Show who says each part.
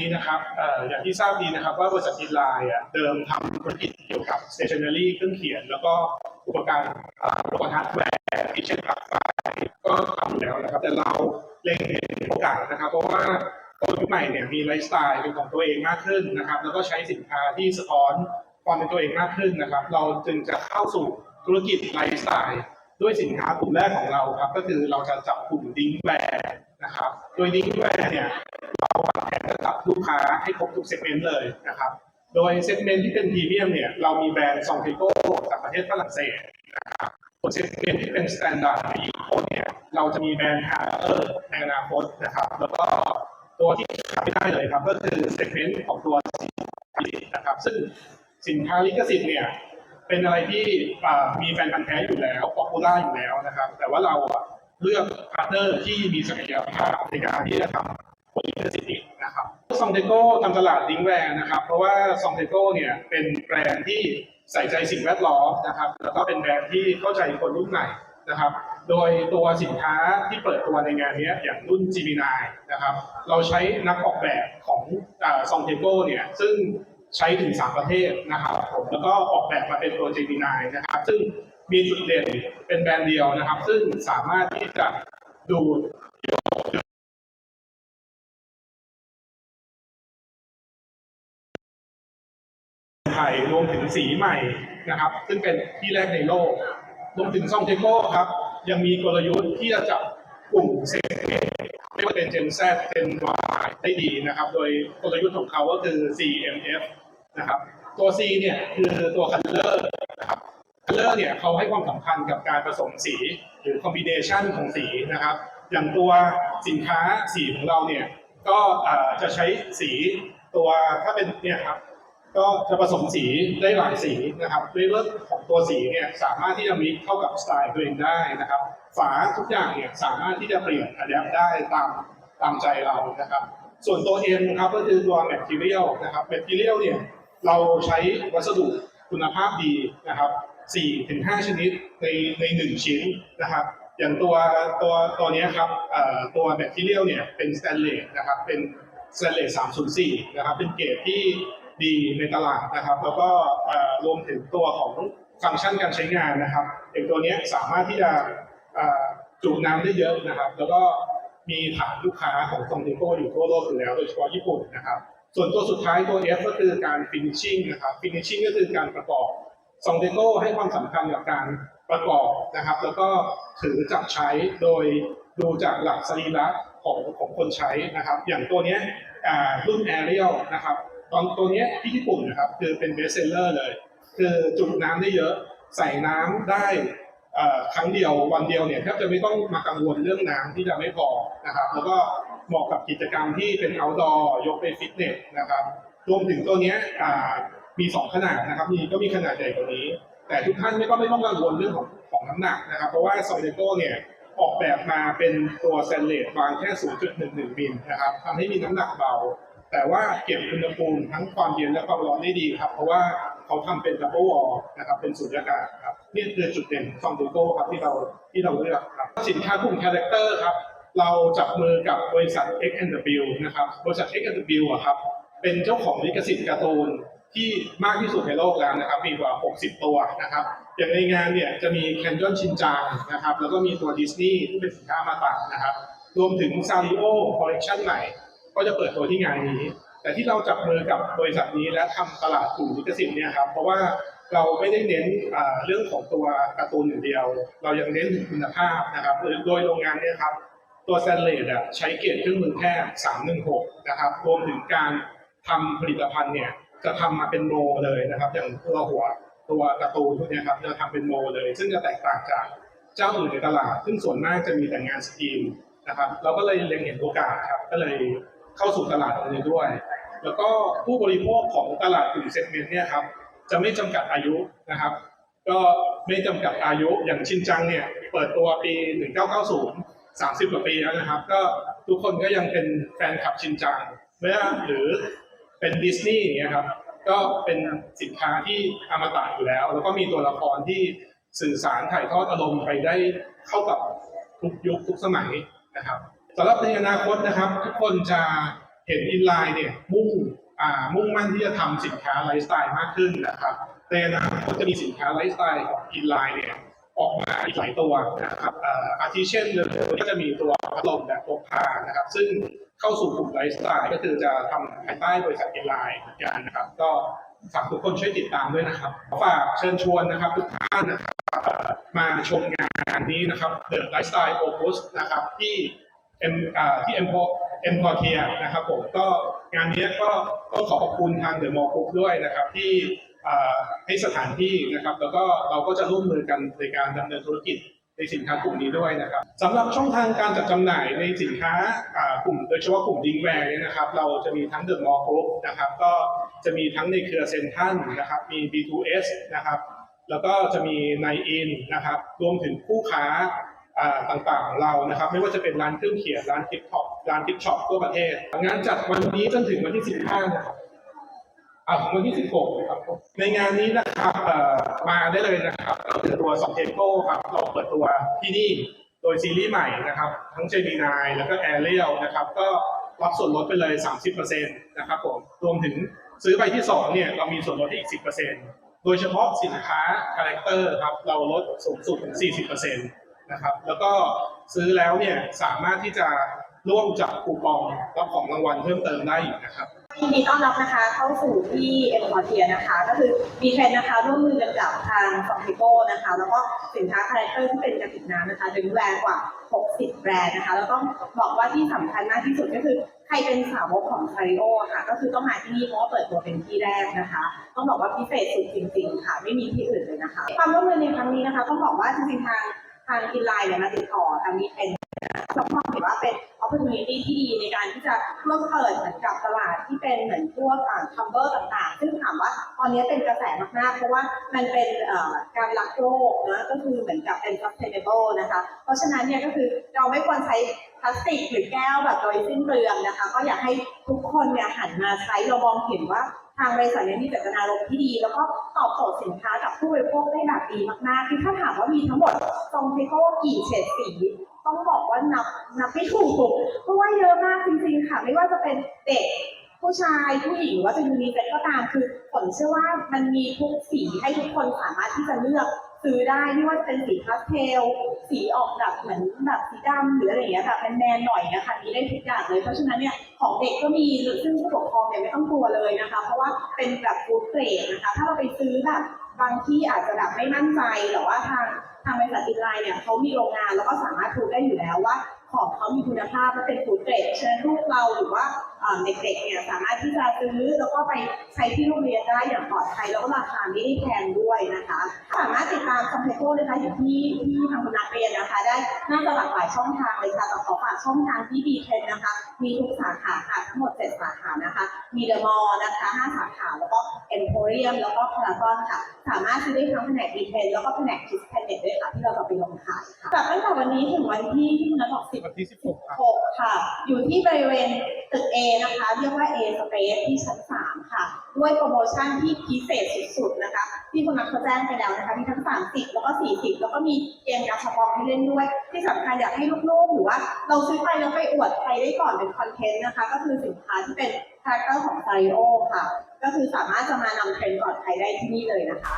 Speaker 1: นี้นะครับออย่างที่ทราบดีนะครับว่าบริษัทอินไลน์เดิมทำธุรกิจเกี่ยวกับ stationery เครื่องเขียน แล้วก็อุปกรณ์อุปกรณ์ฮาร์ดแวร์ที่เช่นปลั๊กไฟก็ทำแล้วนะครับ แต่เราเล็งเห็นโอกาสนะครับ เพราะว่าคนยุคใหม่เนี่ยมีไลฟ์สไตล์เป็นของตัวเองมากขึ้นนะครับ แล้วก็ใช้สินค้าที่สะท้อนความเป็นตัวเองมากขึ้นนะครับ เราจึงจะเข้าสู่ธุรกิจไลฟ์สไตล์ด้วยสินค้ากลุ่มแรกของเราครับ ก็คือเราจะจับกลุ่มดิ้งแวร์นะครับ โดยดิ้งแวร์เนี่ยเราวางแผนจะ ลูกค้าให้ครบทุกเซกเมนต์เลยนะครับ โดยเซกเมนต์ที่เป็นพรีเมียมเนี่ยเรามีแบรนด์ซองเทโก้จากประเทศฝรั่งเศสนะครับส่วนเซกเมนต์ที่เป็นสแตนดาร์ดในอีโคเนี่ยเราจะมีแบรนด์ฮาร์เออร์ในอนาคตนะครับ แล้วก็ตัวที่ขาดไม่ได้เลยครับ ก็คือเซกเมนต์ของตัวสินค้าลิขสิทธิ์นะครับ ซึ่งสินค้าลิขสิทธิ์เนี่ยเป็นอะไรที่มีแฟนพันธ์แท้อยู่แล้วป๊อปปูล่าอยู่แล้วนะครับ แต่ว่าเราเลือกพาร์ทเนอร์ที่มีศักยภาพในการที่จะทำผลลิขสิทธิ์นครับ ซองเทโก้ทำตลาดลิงแวร์นะครับ เพราะว่าซองเทโก้เนี่ยเป็นแบรนด์ที่ใส่ใจสิ่งแวดล้อมนะครับ แล้วก็เป็นแบรนด์ที่เข้าใจคนรุ่นใหม่นะครับ โดยตัวสินค้าที่เปิดตัวในงานนี้อย่างรุ่น Gemini นะครับ เราใช้นักออกแบบของซองเทโก้เนี่ยซึ่งใช้ถึง 3 ประเทศนะครับผมแล้วก็ออกแบบมาเป็นตัว Gemini นะครับ ซึ่งมีจุดเด่นเป็นแบรนด์เดียวนะครับ ซึ่งสามารถที่จะดูด ไทยรวมถึงสีใหม่นะครับ ซึ่งเป็นที่แรกในโลก รวมถึงซองเทโก้ครับ ยังมีกลยุทธ์ที่จะจับกลุ่มเซกเมนต์ไม่ว่าเป็น Gen Z Gen Y ได้ดีนะครับ โดยกลยุทธ์ของเขาก็คือ CMF นะครับ ตัว C เนี่ยคือตัว Color นะครับ Color เนี่ยเขาให้ความสำคัญกับการผสมสีหรือ combination ของสีนะครับ อย่างตัวสินค้าสีของเราเนี่ยก็จะใช้สีตัวถ้าเป็นเนี่ยครับ ก็จะผสมสีได้หลายสีนะครับด้วยเรื่องของตัวสีเนี่ยสามารถที่จะมิกเข้ากับสไตล์ตัวเองได้นะครับ ฝาทุกอย่างเนี่ยสามารถที่จะเปลี่ยนอะแดปได้ตามตามใจเรานะครับ ส่วนตัว M นครับก็คือตัว material นะครับ material เนี่ยเราใช้วัสดุคุณภาพดีนะครับ4ถึง5ชนิดในใน1ชิ้นนะครับ อย่างตัวตัวตัวนี้ครับตัว material เนี่ยเป็น stainless นะครับเป็น stainless 304นะครับเป็นเกรดที่ ดีในตลาดนะครับ แล้วก็รวมถึงตัวของฟังก์ชันการใช้งานนะครับอย่างตัวนี้สามารถที่จะจุน้ำได้เยอะนะครับ แล้วก็มีฐานลูกค้าของซองเทโก้อยู่ทั่วโลกอยู่แล้ว โดยเฉพาะญี่ปุ่นนะครับ ส่วนตัวสุดท้ายตัว F ก็คือการ finishing นะครับ finishing ก็คือการประกอบซองเทโก้ให้ความสำคัญกับการประกอบนะครับ แล้วก็ถือจับใช้โดยดูจากหลักสรีระของของคนใช้นะครับ อย่างตัวนี้รุ่น Ariel นะครับ ตอนตัวนี้ที่ญี่ปุ่นนะครับคือเป็น best seller เลย คือจุน้ำได้เยอะใส่น้ำได้ครั้งเดียววันเดียวเนี่ยแทบจะไม่ต้องมากังวลเรื่องน้ำที่จะไม่พอนะครับ แล้วก็เหมาะกับกิจกรรมที่เป็น outdoor ยกไปฟิตเนสนะครับรวมถึงตัวนี้มีสองขนาดนะครับมีก็มีขนาดใหญ่กว่านี้ แต่ทุกท่านไม่ก็ไม่ต้องกังวลเรื่องของของน้ำหนักนะครับ เพราะว่าซอยเดโก้เนี่ยออกแบบมาเป็นตัวสแตนเลสวางแค่ 0.11 มิลนะครับทำให้มีน้ำหนักเบา แต่ว่าเก็บอุณหภูมิทั้งความเย็นและความร้อนได้ดีครับ เพราะว่าเขาทำเป็นดับเบิลวอลนะครับเป็นสุญญากาศครับนี่คือจุดเด่นของซองเดโก้ครับที่เราที่เราเลือกครับสินค้ากลุ่มคาแรคเตอร์ครับเราจับมือกับบริษัท X&W นะครับบริษัท X&W อะครับเป็นเจ้าของลิขสิทธิ์การ์ตูนที่มากที่สุดในโลกแล้วนะครับมีกว่า 60 ตัวนะครับอย่างในงานเนี่ยจะมีแคนยอนชินจังนะครับแล้วก็มีตัวดิสนีย์ที่เป็นสินค้ามาตะนะครับรวมถึงซาริโอคอลเลกชันใหม่ ก็จะเปิดตัวที่งานนี้ แต่ที่เราจับมือกับบริษัทนี้และทำตลาดกลุ่มลิขสิทธิ์เนี่ยครับเพราะว่าเราไม่ได้เน้นเรื่องของตัวการ์ตูนอย่างเดียว เรายังเน้นถึงคุณภาพนะครับโดยโรงงานเนี่ยครับตัวแซนเลดอะใช้เกรดเครื่องมือแพทย์316 นะครับรวมถึงการทำผลิตภัณฑ์เนี่ยจะทำมาเป็นโมเลยนะครับอย่างตัวหัวตัวการ์ตูนพวกนี้ครับจะทำเป็นโมเลย ซึ่งจะแตกต่างจากเจ้าอื่นในตลาด ซึ่งส่วนมากจะมีแต่งานสกรีนนะครับเราก็เลยเล็งเห็นโอกาสครับก็เลย เข้าสู่ตลาดตรงนี้ด้วย แล้วก็ผู้บริโภคของตลาดกลุ่มเซกเมนต์เนี่ยครับจะไม่จำกัดอายุนะครับ ก็ไม่จำกัดอายุอย่างชินจังเนี่ยเปิดตัวปี 1990 30 กว่าปีแล้วนะครับ ก็ทุกคนก็ยังเป็นแฟนคลับชินจังเมื่อหรือเป็นดิสนีย์อย่างเงี้ยครับก็เป็นสินค้าที่อมตะอยู่แล้ว แล้วก็มีตัวละครที่สื่อสารถ่ายทอดอารมณ์ไปได้เข้ากับทุกยุคทุกสมัยนะครับ สำหรับในอนาคตนะครับ ทุกคนจะเห็นอินไลน์เนี่ยมุ่งมุ่งมั่นที่จะทำสินค้าไลฟ์สไตล์มากขึ้นนะครับในอนาคตจะมีสินค้าไลฟ์สไตล์ของอินไลน์เนี่ยออกมาอีกหลายตัวนะครับอาทิเช่นเลยก็จะมีตัวพัดลมแบบพกพานะครับ ซึ่งเข้าสู่กลุ่มไลฟ์สไตล์ก็คือจะทำภายใต้บริษัทอินไลน์เหมือนกันนะครับ ก็ฝากทุกคนช่วยติดตามด้วยนะครับฝากเชิญชวนนะครับทุกท่านนะครับมาชมงานนี้นะครับ The Lifestyle Opus นะครับที่ เอ็มอ่าที่เอ็มพอเอ็มพอเทียนะครับผมก็งานนี้ก็ต้องขอขอบคุณทางเดอะมอลล์กรุ๊ปด้วยนะครับที่ให้สถานที่นะครับ แล้วก็เราก็จะร่วมมือกันในการดำเนินธุรกิจในสินค้ากลุ่มนี้ด้วยนะครับสำหรับช่องทางการจัดจำหน่ายในสินค้ากลุ่ม โดยเฉพาะกลุ่มดิงแวร์เนี่ยนะครับ เราจะมีทั้งเดอะมอลล์กรุ๊ปนะครับก็จะมีทั้งในเครือเซนทรัลนะครับมี B2S นะครับแล้วก็จะมีในอินนะครับรวมถึงคู่ค้า ต่างๆของเรานะครับ ไม่ว่าจะเป็นร้านเครื่องเขียนร้านทิปท็อปร้านทิปช็อปทั่วประเทศ งานจัดวันนี้จนถึงวันที่ 15 นะครับอ่าถึงวันที่ 16 นะครับ ในงานนี้นะครับเอ่อมาได้เลยนะครับก็คือตัวสองเทโก้ครับเราเปิดตัวที่นี่โดยซีรีส์ใหม่นะครับ ทั้งเจมินายแล้วก็แอเรียลนะครับ ก็รับส่วนลดไปเลย 30%นะครับผมรวมถึงซื้อใบที่ 2 เนี่ย เรามีส่วนลดอีก 10%โดยเฉพาะสินค้าคาแรคเตอร์ครับ เราลดสูงสุดถึง40% นะครับ แล้วก็ซื้อแล้วเนี่ยสามารถที่จะร่วมจับคูปองรับของรางวัลเพิ่มเติมได้อีกนะครับ
Speaker 2: ยินดีต้อนรับนะคะเข้าสู่ที่เอ็มพอเทียนะคะ ก็คือมีเทรนนะคะร่วมมือกันกับทางฟองทิโก้นะคะ แล้วก็สินค้าคาแรคเตอร์ที่เป็นกระติกน้ำนะคะดึงแบรนด์กว่า 60 แบรนด์นะคะ แล้วต้องบอกว่าที่สำคัญมากที่สุดก็คือใครเป็นสาวกของคาริโอค่ะ ก็คือต้องมาที่นี่เพราะว่าเปิดตัวเป็นที่แรกนะคะ ต้องบอกว่าพิเศษสุดจริง ๆ ค่ะ ไม่มีที่อื่นเลยนะคะ ความร่วมมือในครั้งนี้นะคะ ต้องบอกว่าจริงๆทาง ทางอินไลน์เนี่ยมาติดต่อทางมีเทรนเรามองเห็นว่าเป็น opportunity ที่ดีในการที่จะร่วมเปิดเหมือนกับตลาดที่เป็นเหมือนพวกคัมเบอร์ต่างๆ ซึ่งถามว่าตอนนี้เป็นกระแสมากๆ เพราะว่ามันเป็นการรักโลกนะก็คือเหมือนกับเป็น sustainable นะคะ เพราะฉะนั้นเนี่ยก็คือเราไม่ควรใช้พลาสติกหรือแก้วแบบโดยสิ้นเปลืองนะคะ ก็อยากให้ทุกคนเนี่ยหันมาใช้เรามองเห็นว่า ทางบริษัทเนี่ยมีเจตนารมณ์ที่ดี แล้วก็ตอบโจทย์สินค้ากับผู้บริโภคได้แบบดีมากๆคือถ้าถามว่ามีทั้งหมดตรงเทโก้กี่เฉดสีต้องบอกว่านับนับไม่ถูกเพราะว่าเยอะมากจริงๆค่ะไม่ว่าจะเป็นเด็กผู้ชายผู้หญิงหรือว่าจะยูนิเซ็กก็ตามคือผลเชื่อว่ามันมีทุกสีให้ทุกคนสามารถที่จะเลือก ซื้อได้ไม่ว่าจะเป็นสีพาสเทล สีออกแบบเหมือนแบบสีดำหรืออะไรอย่างเงี้ยแบบแมนๆหน่อยนะคะมีได้ทุกอย่างเลยเพราะฉะนั้นเนี่ยของเด็กก็มีซึ่งผู้ปกครองเนี่ยไม่ต้องกลัวเลยนะคะ เพราะว่าเป็นแบบฟูดเกรดนะคะ ถ้าเราไปซื้อแบบบางที่อาจจะแบบไม่มั่นใจแต่ว่าทางทางบริษัทอินไลน์เนี่ยเขามีโรงงานแล้วก็สามารถพูได้อยู่แล้วว่า ของเขามีคุณภาพและเป็นฟูดเกรดฉะนั้นลูกเราหรือว่า เด็กๆเนี่ยสามารถที่จะซื้อแล้วก็ไปใช้ที่โรงเรียนได้อย่างปลอดภัยแล้วก็ราคาไม่ได้แพงด้วยนะคะ สามารถติดตามคอมเพลโก้นะคะอยู่ที่ที่ทางคุณนักเรียนนะคะ ได้น่าจะหลากหลายช่องทางเลยค่ะแต่ขอฝากช่องทางที่ดีเทนนะคะ มีทุกสาขาค่ะทั้งหมดเจ็ดสาขานะคะ มีเดอะมอลล์นะคะห้าสาขาแล้วก็เอ็มโพเรียมแล้วก็พารากอนค่ะ สามารถซื้อได้ทั้งแผนกดีเทนแล้วก็แผนกคิสแพนเน็ตด้วยค่ะที่เราจะไปลงขายค่ะตั้งแต่วันนี้ถึงวันที่ที่คุณนัทบอกสิบ
Speaker 1: วันที่16ครับ
Speaker 2: 6ค่ะ อยู่ที่บริเวณ ตึก A นะคะ เรียกว่า A Space ที่ชั้น 3 ค่ะ ด้วยโปรโมชั่นที่พิเศษสุดๆนะคะที่คุณนัทเขาแจ้งไปแล้วนะคะมีทั้ง 30 แล้วก็ 40 แล้วก็มีเกมกาชาปองให้เล่นด้วย ที่สำคัญอยากให้ลูกๆหรือว่า เราซื้อไปแล้วไปอวดใครได้ก่อนเป็นคอนเทนต์นะคะ ก็คือสินค้าที่เป็นคาแรคเตอร์ของไซโอค่ะ ก็คือสามารถจะมานำเทรนด์ก่อนใครได้ที่นี่เลยนะคะ